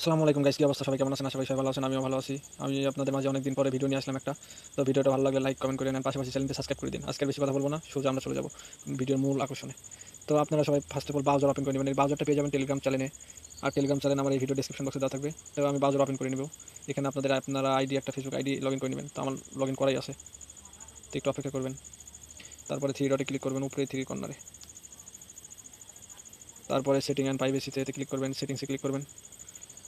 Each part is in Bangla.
আসসালামু আলাইকুম গাইস কি অবস্থা? সবাই কেমন আছেন? আশা করি সবাই ভালো আছেন, আমিও ভালো আছি। আমি আপনাদের মাঝে অনেকদিন পরে ভিডিও নিয়ে আসলাম একটা। তো ভিডিওটা ভালো লাগলে লাইক কমেন্ট করে নেন, পাশাপাশি চ্যানেলটি সাবস্ক্রাইব করে দিন। আজকে বেশি কথা বলব না, সোজা আমরা চলে যাব ভিডিওর মূল আকর্ষণে। তো আপনারা সবাই first of all browser open করে নেবেন। এই ব্রাউজারটা পেয়ে যাবেন টেলিগ্রাম চ্যানেলে আর টেলিগ্রাম চ্যানেল আমার এই ভিডিও ডিসক্রিপশন বক্সে দেওয়া থাকবে। তো আমি ব্রাউজার ওপেন করে নেব। এখানে আপনাদের আপনারা আইডি একটা ফেসবুক আইডি লগ করে নেবেন। তো আমার লগ করাই আছে। তো একটু অপেক্ষা করবেন। তারপরে থ্রি ডটে ক্লিক করবেন, উপরে থ্রি কর্নারে তারপরে সেটিং অ্যান্ড প্রাইভেসিতে ক্লিক করবেন সেটিংসে ক্লিক করবেন।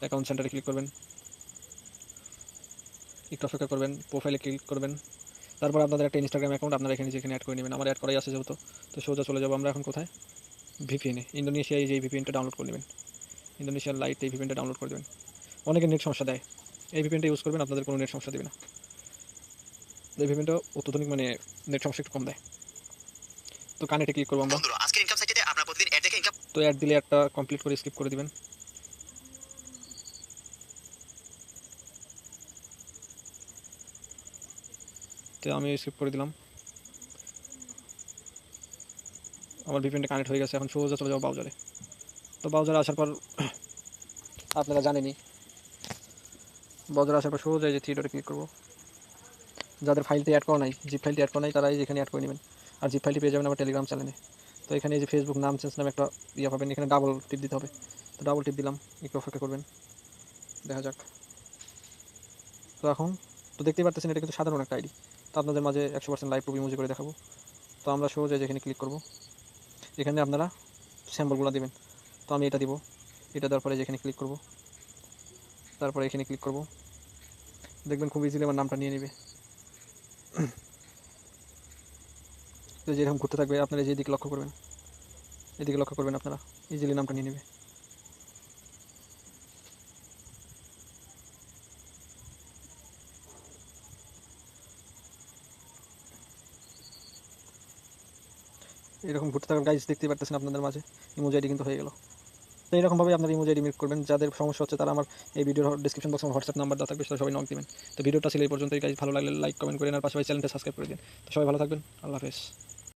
অ্যাকাউন্ট সেন্টারে ক্লিক করবেন। একটু অপেক্ষা করবেন প্রোফাইলে ক্লিক করবেন। তারপর আপনাদের একটা ইনস্টাগ্রাম অ্যাকাউন্ট আপনারা এখানে যেখানে অ্যাড করে নেবেন। আমার অ্যাড করাই আছে যেহেতু তো সোজা চলে যাব আমরা এখন কোথায়? ভিপিএনে ইন্দোনেশিয়ায় যে ভিপিএনটা ডাউনলোড করে নেবেন। ইন্দোনেশিয়ার লাইট এই ভিপিএনটা ডাউনলোড করে দেবেন। অনেকে নেট সমস্যা দেয়। এই ভিপিএনটা ইউজ করবেন আপনাদের কোনো নেট সমস্যা দেবে না। এই ভিপিএনটা অত্যাধুনিক মানে নেট সমস্যা একটু কম দেয়। তো কানেক্টে ক্লিক করব আমরা। তো অ্যাড দিলে একটা কমপ্লিট করে স্কিপ করে দিবেন। তো আমি স্কিপ করে দিলাম। আমার ভিপিএনটা কানেক্ট হয়ে গেছে, এখন সোজা চলে যাব বাউজারে তো বাউজারে আসার পর আপনারা জানেনই বাউজারে আসার পর সোজা যে থিয়েটারে ক্লিক করব। যাদের ফাইলটি অ্যাড করা নাই জিপ ফাইলটি অ্যাড করা নাই, তারাই এই যেখানে অ্যাড করে নেবেন। আর জিপ ফাইলটি পেয়ে যাবেন আমার টেলিগ্রাম চ্যানেলে তো এখানে যে ফেসবুক নাম চেঞ্জ নামে একটা ইয়ে পাবেন, এখানে ডাবল টিপ দিতে হবে। তো ডাবল টিপ দিলাম, একটু অপেক্ষা করবেন। দেখা যাক। তো এখন, তো দেখতেই পারতেছেন, এটা কিন্তু সাধারণ একটা আইডি আপনাদের মাঝে একশো পার্সেন্ট লাইভ প্রুফ ইমোজি করে দেখাবো। তো আমরা সহজে যেখানে ক্লিক করব, এখানে আপনারা স্যাম্পলগুলো দেবেন। তো আমি এটা দিব, এটা দেওয়ার পরে যেখানে ক্লিক করব, তারপরে এখানে ক্লিক করব। দেখবেন খুব ইজিলি আমার নামটা নিয়ে নেবে। তো যেরকম ঘুরতে থাকবে, আপনারা যেদিকে লক্ষ্য করবেন, এদিকে লক্ষ্য করবেন আপনারা ইজিলি নামটা নিয়ে নেবে। এরকম ঘুরতে থাকার গাইজ দেখতে পারতেছেন আপনাদের মাঝে। ইমোজি আইডি কিন্তু হয়ে গেল। তো এরকমভাবে আপনার ইমোজি আইডি মেক করবেন। যাদের সমস্যা হচ্ছে তারা আমার এই ভিডিওর ডিসক্রিপশন বক্সে হোয়াটসঅ্যাপ নাম্বার দেওয়া থাকবে, সেটা সবাই নক দিবেন। তো ভিডিওটা ছিল এই পর্যন্তই। গাইজ ভালো লাগলে লাইক কমেন্ট করে আর পাশাপাশি চ্যানেলটা সাবস্ক্রাইব করে দিন। তো সবাই ভালো থাকবেন। আল্লাহ হাফেজ।